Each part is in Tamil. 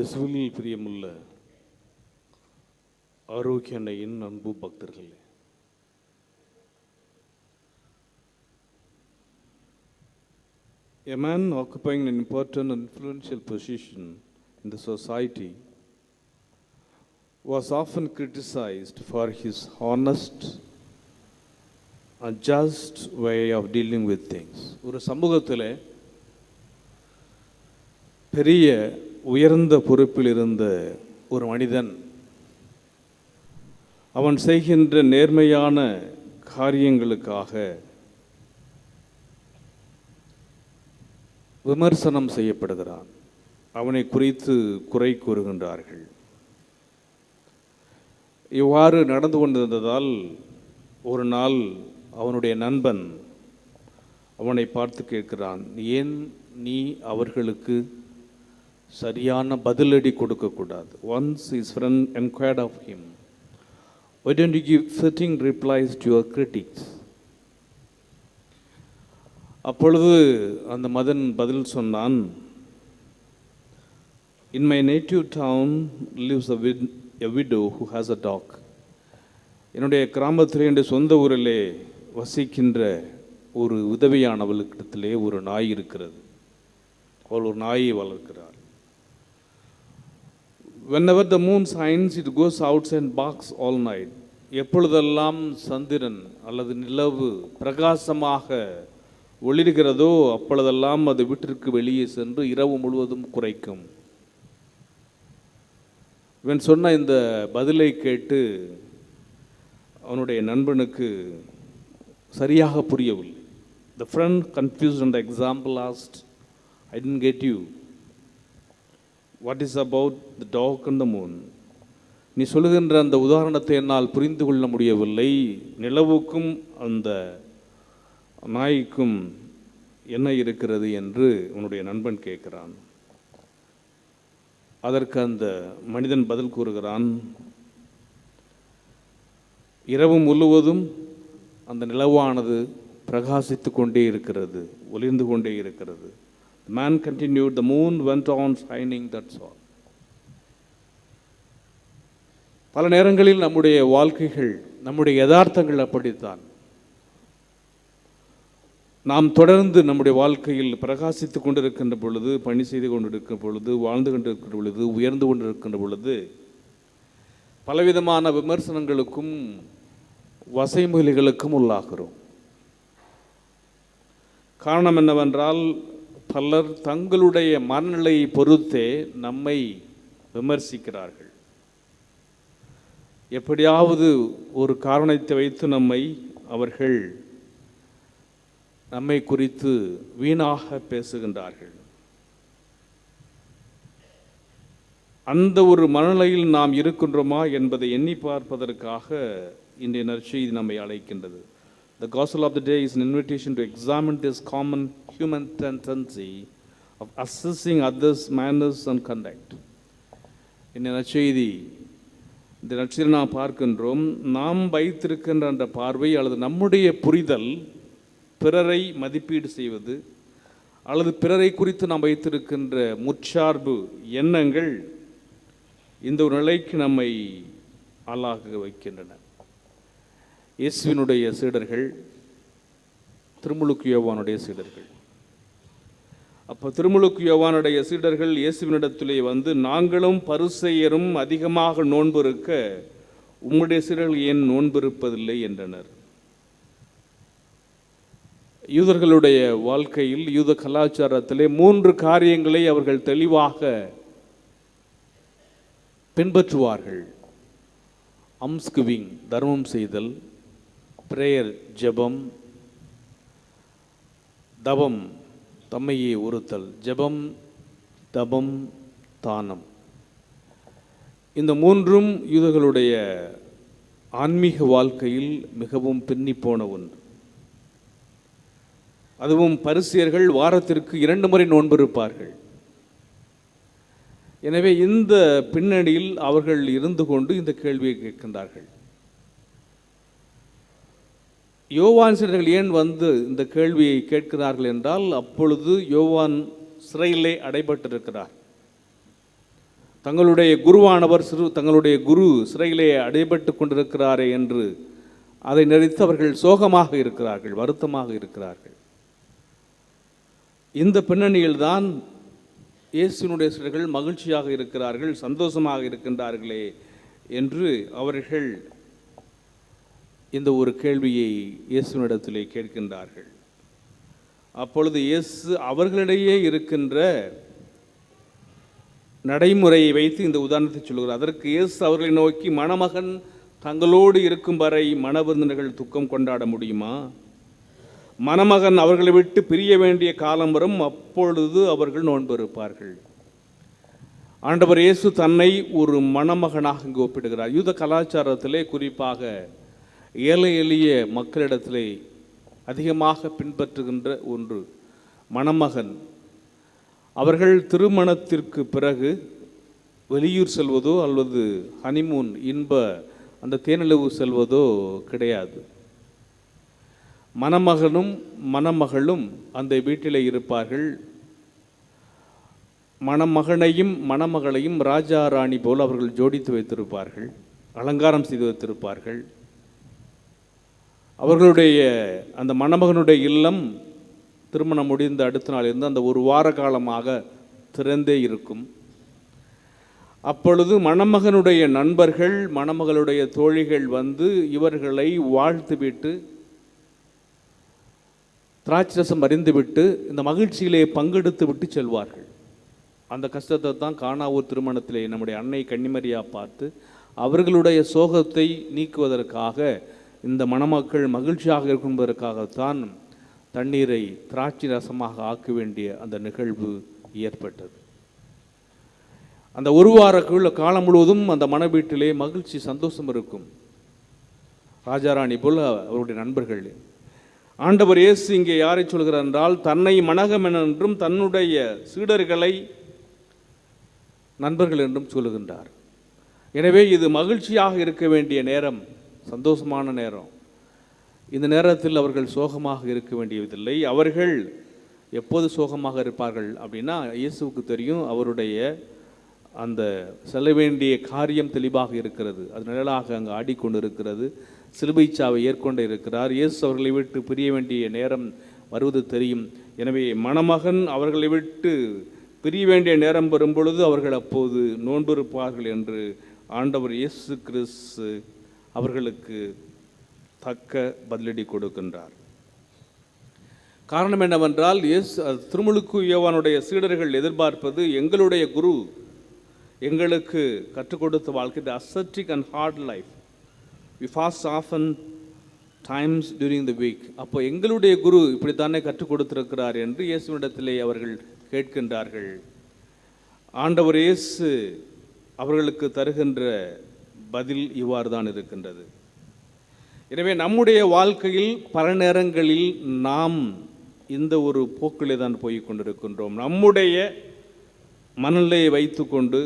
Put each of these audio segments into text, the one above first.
கிறிஸ்து இயேசுவில் பிரியமுள்ள ஆரோக்கிய அன்னையின் அன்பு பக்தர்களே A man occupying an important and influential position in the society was often criticized for his honest and just way of dealing with things. ஒரு சமூகத்தில் பெரிய உயர்ந்த பொறுப்பில் இருந்த ஒரு மனிதன் அவன் செய்கின்ற நேர்மையான காரியங்களுக்காக விமர்சனம் செய்யப்படுகிறான். அவனை குறித்து குறை கூறுகின்றார்கள். இவ்வாறு நடந்து கொண்டிருந்ததால் ஒரு நாள் அவனுடைய நண்பன் அவனை பார்த்து கேட்கிறான் ஏன் நீ அவர்களுக்கு சரியான பதிலடி கொடுக்கக்கூடாது. Once is friend enquired of him why don't you give fitting replies to your critics அப்பொழுது அந்த மதன் பதில் சொன்னான் in my native town lives a wit a widow who has a dog என்னுடைய கிராமத்தில் என்னுடைய சொந்த ஊரிலே வசிக்கின்ற ஒரு உதவியானவளுக்கிடத்திலே ஒரு நாய் இருக்கிறது. அவள் ஒரு நாயை வளர்க்கிறாள். Whenever the moon shines it goes out and barks all night. எப்பொழுதெல்லாம் சந்திரன் அல்லது நிலவு பிரகாசமாக ஒளிர்கிறதோ அப்பொழுதெல்லாம் அது வீட்டிற்கு வெளியே சென்று இரவு முழுவதும் குறைக்கும். இவன் சொன்ன இந்த பதிலை கேட்டு அவனுடைய நண்பனுக்கு சரியாக புரியவில்லை. The friend confused and example last I didn't get you what is about the dog and the moon நீ சொல்லுகின்ற அந்த உதாரணத்தை என்னால் புரிந்து கொள்ள முடியவில்லை. நிலவுக்கும் அந்த நாய்க்கும் என்ன இருக்கிறது என்று உன்னுடைய நண்பன் கேட்கிறான். அதற்கு அந்த மனிதன் பதில் கூறுகிறான். இரவு முழுவதும் அந்த நிலவானது பிரகாசித்து கொண்டே இருக்கிறது ஒளிர்ந்து கொண்டே இருக்கிறது. Man continued the moon went on shining, that's all பல நேரங்களில் நம்முடைய வாழ்க்கைகள் நம்முடைய யதார்த்தங்கள் அப்படித்தான். நாம் தொடர்ந்து நம்முடைய வாழ்க்கையில் பிரகாசித்து கொண்டிருக்கின்ற பொழுது பணி செய்து கொண்டிருக்கிற பொழுது வாழ்ந்து கொண்டிருக்கின்ற பொழுது உயர்ந்து கொண்டிருக்கின்ற பொழுது பலவிதமான விமர்சனங்களுக்கும் வசைமொழிகளுக்கும் உள்ளாகிறோம். காரணம் என்னவென்றால் பலர் தங்களுடைய மனநிலையை பொறுத்தே நம்மை விமர்சிக்கிறார்கள். எப்படியாவது ஒரு காரணத்தை வைத்து நம்மை அவர்கள் நம்மை குறித்து வீணாக பேசுகின்றார்கள். அந்த ஒரு மனநிலையில் நாம் இருக்கின்றோமா என்பதை எண்ணி பார்ப்பதற்காக இன்றைய நற்செய்தி நம்மை அழைக்கின்றது. The gospel of the day is an invitation to examine this common human tendency of assessing others' manners and conduct. இந்த நற்செய்தி இந்த நற்செய்தி நாம் பார்க்கின்றோம் நாம் வைத்திருக்கின்ற அந்த பார்வை அல்லது நம்முடைய புரிதல் பிறரை மதிப்பீடு செய்வது அல்லது பிறரை குறித்து நாம் வைத்திருக்கின்ற முற்சார்பு எண்ணங்கள் இந்த ஒரு நிலைக்கு நம்மை ஆளாக வைக்கின்றன இயேசுவினுடைய சீடர்கள் திருமுழுக்கு யோவானுடைய சீடர்கள். அப்போ திருமுழுக்கு யோவானுடைய சீடர்கள் இயேசுவினிடத்திலே வந்து நாங்களும் பரிசெயரும் அதிகமாக நோன்பு இருக்க சீடர்கள் ஏன் நோன்பு இருப்பதில்லை என்றனர். யூதர்களுடைய வாழ்க்கையில் யூத கலாச்சாரத்திலே மூன்று காரியங்களை அவர்கள் தெளிவாக பின்பற்றுவார்கள். அம்ஸ்குவிங் தர்மம் செய்தல் பிரேயர் ஜெபம் தபம் தம்மையே உறுத்தல். ஜெபம் தபம் தானம். இந்த மூன்றும் யூதர்களுடைய ஆன்மீக வாழ்க்கையில் மிகவும் பின்னிப்போன ஒன்று. அதுவும் பரிசியர்கள் வாரத்திற்கு இரண்டு முறை நோன்பு இருப்பார்கள். எனவே இந்த பின்னணியில் அவர்கள் இருந்து கொண்டு இந்த கேள்வியை கேட்கின்றார்கள். யோவான் சீடர்கள் ஏன் வந்து இந்த கேள்வியை கேட்கிறார்கள் என்றால் அப்பொழுது யோவான் சிறையிலே அடைபட்டிருக்கிறார். தங்களுடைய குருவானவர் சிறு தங்களுடைய குரு சிறையிலே அடைபட்டு கொண்டிருக்கிறாரே என்று அதை நினைத்து அவர்கள் சோகமாக இருக்கிறார்கள் வருத்தமாக இருக்கிறார்கள். இந்த பின்னணியில்தான் இயேசுனுடைய சிலர்கள் மகிழ்ச்சியாக இருக்கிறார்கள் சந்தோஷமாக இருக்கின்றார்களே என்று அவர்கள் இந்த ஒரு கேள்வியை இயேசுனிடத்திலே கேட்கின்றார்கள். அப்பொழுது இயேசு அவர்களிடையே இருக்கின்ற நடைமுறையை வைத்து இந்த உதாரணத்தை சொல்கிறார் அதற்கு இயேசு அவர்களை நோக்கி மணமகன் தங்களோடு இருக்கும் வரை மணவிருந்தினர்கள் துக்கம் கொண்டாட முடியுமா? மணமகன் அவர்களை விட்டு பிரிய வேண்டிய காலம் வரும் அப்பொழுது அவர்கள் நோன்பு இருப்பார்கள். ஆண்டவர் இயேசு தன்னை ஒரு மணமகனாக இங்கு ஒப்பிடுகிறார். யூத கலாச்சாரத்திலே குறிப்பாக ஏழை எளிய மக்களிடத்திலே அதிகமாக பின்பற்றுகின்ற ஒன்று மணமகன். அவர்கள் திருமணத்திற்கு பிறகு வெளியூர் செல்வதோ அல்லது ஹனிமூன் இன்ப அந்த தேனிலவு செல்வதோ கிடையாது. மணமகனும் மணமகளும் அந்த வீட்டிலே இருப்பார்கள். மணமகனையும் மணமகளையும் ராஜா ராணி போல் அவர்கள் ஜோடித்து வைத்திருப்பார்கள். அலங்காரம் செய்து வைத்திருப்பார்கள். அவர்களுடைய அந்த மணமகனுடைய இல்லம் திருமணம் முடிந்த அடுத்த நாள் இருந்து அந்த ஒரு வார காலமாக திறந்தே இருக்கும். அப்பொழுது மணமகனுடைய நண்பர்கள் மணமகளுடைய தோழிகள் வந்து இவர்களை வாழ்த்துவிட்டு திராட்சரசம் அறிந்துவிட்டு இந்த மகிழ்ச்சியிலே பங்கெடுத்து விட்டு செல்வார்கள். அந்த கஷ்டத்தை தான் காணாவூர் திருமணத்திலே நம்முடைய அன்னை கன்னிமரியா பார்த்து அவர்களுடைய சோகத்தை நீக்குவதற்காக இந்த மணமக்கள் மகிழ்ச்சியாக இருக்கும்பதற்காகத்தான் தண்ணீரை திராட்சை ரசமாக ஆக்க வேண்டிய அந்த நிகழ்வு ஏற்பட்டது. அந்த ஒரு வார காலம் முழுவதும் அந்த மன வீட்டிலே மகிழ்ச்சி சந்தோஷம் இருக்கும். ராஜாராணி போல் அவருடைய நண்பர்கள் ஆண்டவர் இயேசு இங்கே யாரை சொல்கிறார் என்றால் தன்னை மனகம் என்றும் தன்னுடைய சீடர்களை நண்பர்கள் என்றும் சொல்லுகின்றார். எனவே இது மகிழ்ச்சியாக இருக்க வேண்டிய நேரம். சந்தோஷமான நேரம். இந்த நேரத்தில் அவர்கள் சோகமாக இருக்க வேண்டியதில்லை. அவர்கள் எப்போது சோகமாக இருப்பார்கள் அப்படின்னா இயேசுவுக்கு தெரியும் அவருடைய அந்த செல்ல வேண்டிய காரியம் தெளிவாக இருக்கிறது. அது நிழலாக அங்கு ஆடிக்கொண்டு இருக்கிறது சிலுவை சாவை ஏற்கொண்டு இருக்கிறார். இயேசு அவர்களை விட்டு பிரிய வேண்டிய நேரம் வருவது தெரியும். எனவே மணமகன் அவர்களை விட்டு பிரிய வேண்டிய நேரம் வரும் பொழுது அவர்கள் அப்போது நோன்பிருப்பார்கள் என்று ஆண்டவர் இயேசு கிறிஸ்து அவர்களுக்கு தக்க பதிலடி கொடுக்கின்றார். காரணம் என்னவென்றால் இயேசு திருமுழுக்கு யோவானுடைய சீடர்கள் எதிர்பார்ப்பது எங்களுடைய குரு எங்களுக்கு கற்றுக் கொடுத்த வாழ்க்கை the ascetic and hard life we fast often times during the week அப்போ எங்களுடைய குரு இப்படித்தானே கற்றுக் கொடுத்திருக்கிறார் என்று இயேசுவிடத்திலே அவர்கள் கேட்கின்றார்கள். ஆண்டவர் இயேசு அவர்களுக்கு தருகின்ற பதில் இவ்வாறு தான் இருக்கின்றது. எனவே நம்முடைய வாழ்க்கையில் பல நேரங்களில் நாம் இந்த ஒரு போக்கிலே தான் போய் கொண்டிருக்கின்றோம். நம்முடைய மனநிலையை வைத்துக்கொண்டு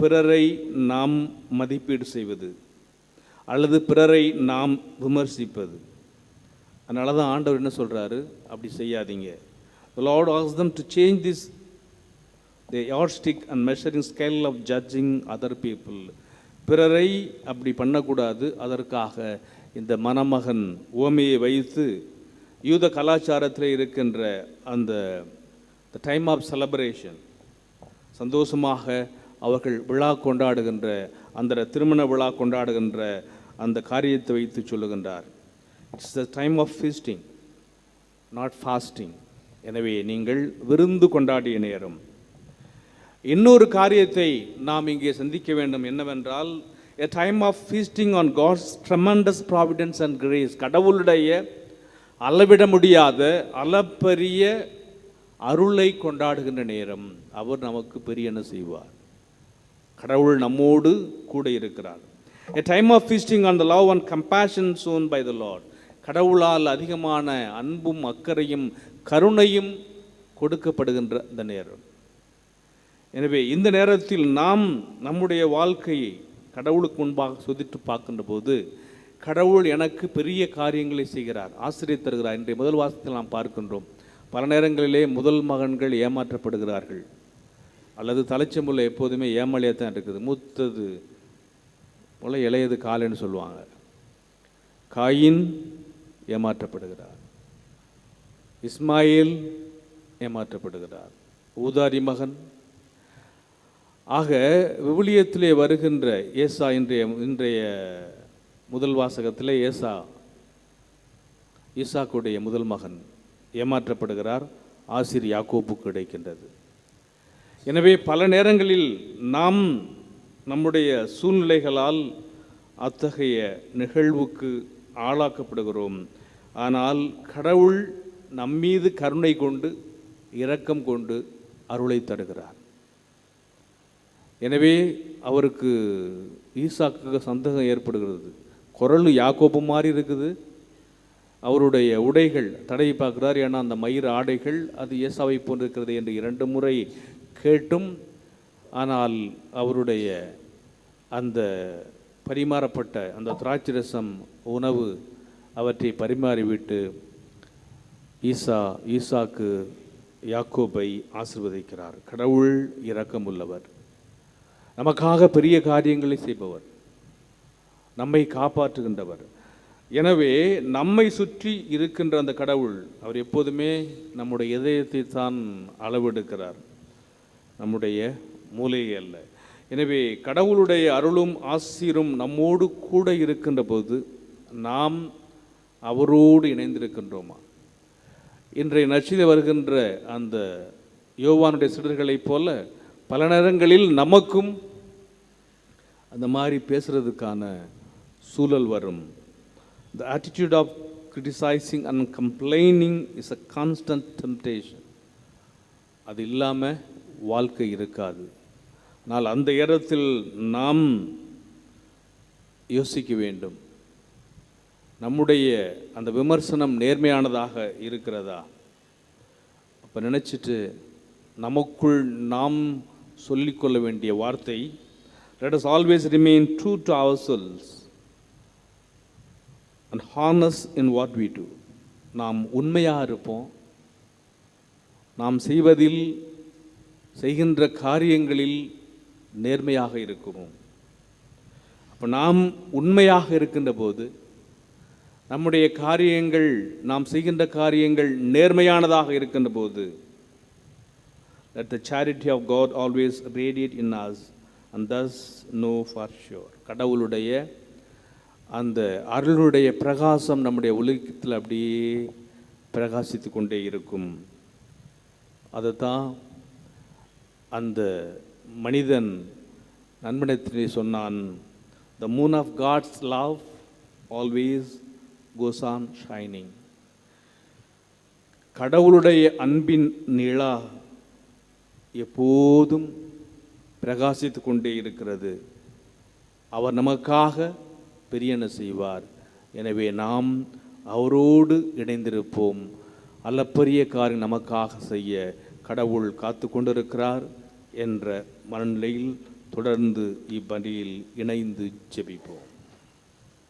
பிறரை நாம் மதிப்பீடு செய்வது அல்லது பிறரை நாம் விமர்சிப்பது. அதனால தான் ஆண்டவர் என்ன சொல்கிறாரு அப்படி செய்யாதீங்க. Lord as them to change this the the and measuring measuring of judging other people பிறரை அப்படி பண்ணக்கூடாது. அதற்காக இந்த மணமகன் ஓமையை வைத்து யூத கலாச்சாரத்தில் இருக்கின்ற அந்த த டைம் ஆஃப் செலப்ரேஷன் சந்தோஷமாக அவர்கள் விழா கொண்டாடுகின்ற அந்த திருமண விழா கொண்டாடுகின்ற அந்த காரியத்தை வைத்து சொல்லுகின்றார். It's the time of feasting not fasting எனவே நீங்கள் விருந்து கொண்டாடிய நேரம் இன்னொரு காரியத்தை நாம் இங்கே சிந்திக்க வேண்டும் என்னவென்றால் a time of feasting on God's tremendous providence and grace கடவுளுடைய அளவிட முடியாத அளப்பரிய அருளை கொண்டாடுகின்ற நேரம் அவர் நமக்கு பெரியன செய்வார்? கடவுள் நம்மோடு கூட இருக்கிறார். A time of feasting on the love and compassion shown by the Lord கடவுளால் அதிகமான அன்பும் அக்கறையும் கருணையும் கொடுக்கப்படுகின்ற இந்த நேரம். எனவே இந்த நேரத்தில் நாம் நம்முடைய வாழ்க்கையை கடவுளுக்கு முன்பாக சொதிட்டு பார்க்கின்ற போது கடவுள் எனக்கு பெரிய காரியங்களை செய்கிறார் ஆசிரியர் தருகிறார் இன்றைய முதல் வாசத்தில் நாம் பார்க்கின்றோம். பல நேரங்களிலே முதல் மகன்கள் ஏமாற்றப்படுகிறார்கள். அல்லது தலைச்சம்புள்ள எப்போதுமே ஏமாளியாக தான் இருக்குது. மூத்தது போல இளையது காலைன்னு சொல்லுவாங்க. காயின் ஏமாற்றப்படுகிறார். இஸ்மாயில் ஏமாற்றப்படுகிறார். ஊதாரி மகன் ஆக விவிலியத்திலே வருகின்ற ஏசா இன்றைய இன்றைய முதல் வாசகத்திலே ஏசா ஈசாக்குடைய முதல் மகன் ஏமாற்றப்படுகிறார் ஆசிர் யாக்கோப்பு கிடைக்கின்றது. எனவே பல நேரங்களில் நாம் நம்முடைய சூழ்நிலைகளால் அத்தகைய நிகழ்வுக்கு ஆளாக்கப்படுகிறோம். ஆனால் கடவுள் நம்மீது கருணை கொண்டு இரக்கம் கொண்டு அருளை தருகிறார். எனவே அவருக்கு ஈசாக்கு சந்தேகம் ஏற்படுகிறது. குரல் யாக்கோப்பு மாதிரி இருக்குது. அவருடைய உடைகள் தடவி பார்க்கிறார். ஏன்னா அந்த மயிர் ஆடைகள் அது இயேசாவை போன்றிருக்கிறது என்று இரண்டு முறை கேட்டும். ஆனால் அவருடைய அந்த பரிமாறப்பட்ட அந்த திராட்சை ரசம் உணவு அவற்றை பரிமாறிவிட்டு ஈசா ஈசாக்கு யாக்கோபை ஆசிர்வதிக்கிறார். கடவுள் இரக்கமுள்ளவர். நமக்காக பெரிய காரியங்களை செய்பவர். நம்மை காப்பாற்றுகின்றவர். எனவே நம்மை சுற்றி இருக்கின்ற அந்த கடவுள் அவர் எப்போதுமே நம்முடைய இதயத்தை தான் அளவெடுக்கிறார். நம்முடைய மூலையை அல்ல. எனவே கடவுளுடைய அருளும் ஆசிரும் நம்மோடு கூட இருக்கின்ற போது நாம் அவரோடு இணைந்திருக்கின்றோமா? இன்றைய நச்சில வருகின்ற அந்த யோவானுடைய சிடர்களைப் போல பல நேரங்களில் நமக்கும் அந்த மாதிரி பேசுகிறதுக்கான சூழல் வரும். The attitude of criticising and complaining is a constant temptation அது இல்லாமல் வாழ்க்கை இருக்காது. ஆனால் அந்த இடத்தில் நாம் யோசிக்க வேண்டும். நம்முடைய அந்த விமர்சனம் நேர்மையானதாக இருக்கிறதா? அப்போ நினச்சிட்டு நமக்குள் நாம் சொல்லிக்கொள்ள வேண்டிய வார்த்தை let us always remain true to ourselves and honest in what we do நாம் உண்மையாக இருப்போம். நாம் செய்வதில் செய்கின்ற காரியங்களில் நேர்மையாக இருக்கிறோம். அப்போ நாம் உண்மையாக இருக்கின்ற போது நம்முடைய காரியங்கள் நாம் செய்கின்ற காரியங்கள் நேர்மையானதாக இருக்கின்ற போது let the charity of God always radiate in us and thus know for sure. கடவுளுடைய அந்த அருளுடைய பிரகாசம் நம்முடைய உலகத்தில் அப்படியே பிரகாசித்து கொண்டே இருக்கும். அதுதான் அந்த மனிதன் நண்பனத்திலே சொன்னான் the moon of God's love always goes on shining கடவுளுடைய அன்பின் நிலா எப்போதும் பிரகாசித்து கொண்டே இருக்கிறது. அவர் நமக்காக பெரியன செய்வார். எனவே நாம் அவரோடு இணைந்திருப்போம். அல்லப்பரிய காரியம் நமக்காக செய்ய கடவுள் காத்து கொண்டிருக்கிறார் என்ற மனநிலையில் தொடர்ந்து இப்பணியில் இணைந்து ஜெபிப்போம்.